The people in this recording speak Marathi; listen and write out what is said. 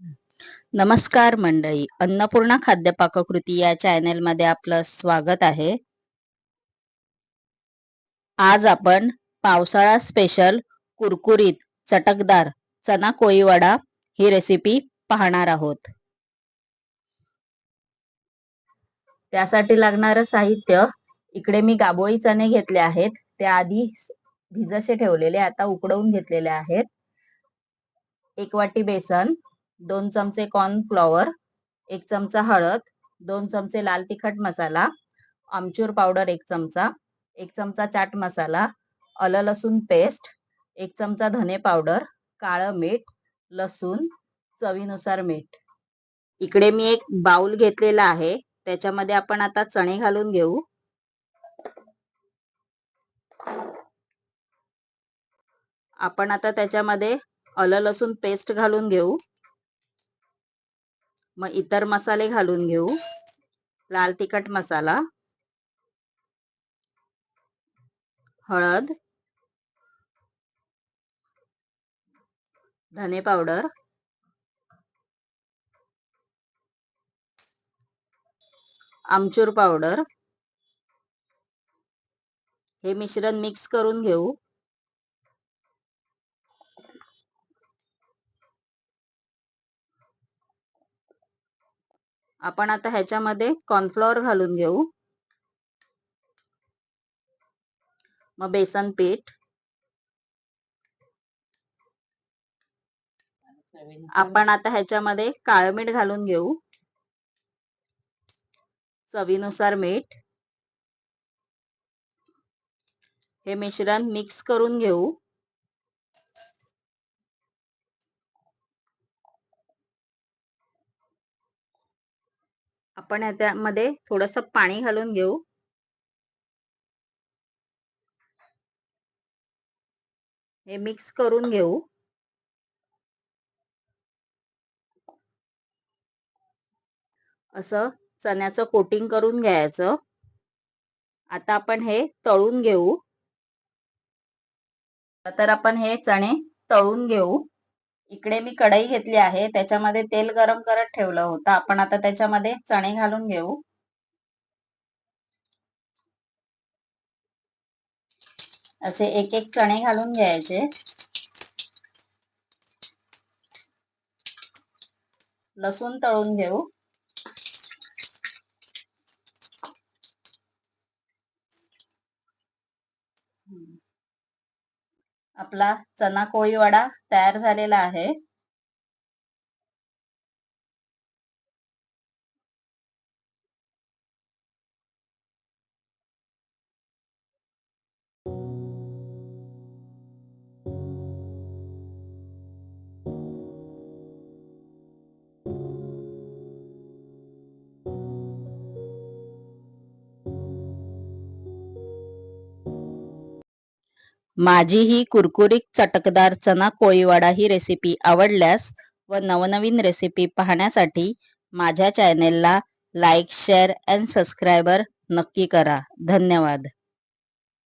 नमस्कार मंडळी अन्नपूर्णा खाद्य पाककृती या चॅनेलमध्ये आपलं स्वागत आहे. आज आपण पावसाळा स्पेशल कुरकुरीत चटकदार चना कोळीवडा ही रेसिपी पाहणार आहोत. त्यासाठी लागणारं साहित्य इकडे मी गाबोळी चणे घेतले आहेत ते आधी भिजसे ठेवलेले आता उकडवून घेतलेले आहेत. एक वाटी बेसन दोन चमचे कॉर्नफ्लॉवर एक चमचा हळद दोन चमचे लाल तिखट मसाला आमचूर पावडर एक चमचा एक चमचा चाट मसाला आलं लसूण पेस्ट एक चमचा धने पावडर काळं मीठ लसूण चवीनुसार मीठ. इकडे मी एक बाउल घेतलेला आहे त्याच्यामध्ये आपण आता चणे घालून घेऊ. आपण आता त्याच्यामध्ये आलं लसूण पेस्ट घालून घेऊ. मग इतर मसाले घालून घेऊ. लाल तिखट मसाला. हळद. धने पावडर. आमचूर पावडर. हे मिश्रण मिक्स करून घेऊ. आपण आता ह्याच्यामध्ये कॉर्नफ्लॉवर घालून घेऊ. मग बेसन पीठ. आपण आता ह्याच्यामध्ये काळं मीठ घालून घेऊ. चवीनुसार मीठ. हे मिश्रण मिक्स करून घेऊ. आपण त्यामध्ये थोडस पाणी घालून घेऊ. हे मिक्स करून घेऊ. असं चण्याचं कोटिंग करून घ्यायचं. आता आपण हे तळून घेऊ. तर आपण हे चणे तळून घेऊ. इकडे मी कढई घेतली आहे त्याच्यामध्ये तेल गरम करत ठेवलं होतं. आपण आता त्याच्यामध्ये चणे घालून घेऊ. असे एक एक चणे घालून घ्यायचे. लसूण तळून घेऊ. आपला चना कोळी वडा तयार झालेला आहे. माझी ही कुरकुरीत चटकदार चना कोळीवाडा ही रेसिपी आवडल्यास व नवनवीन रेसिपी पाहण्यासाठी माझ्या चॅनेलला लाईक शेअर अँड सबस्क्रायबर नक्की करा. धन्यवाद.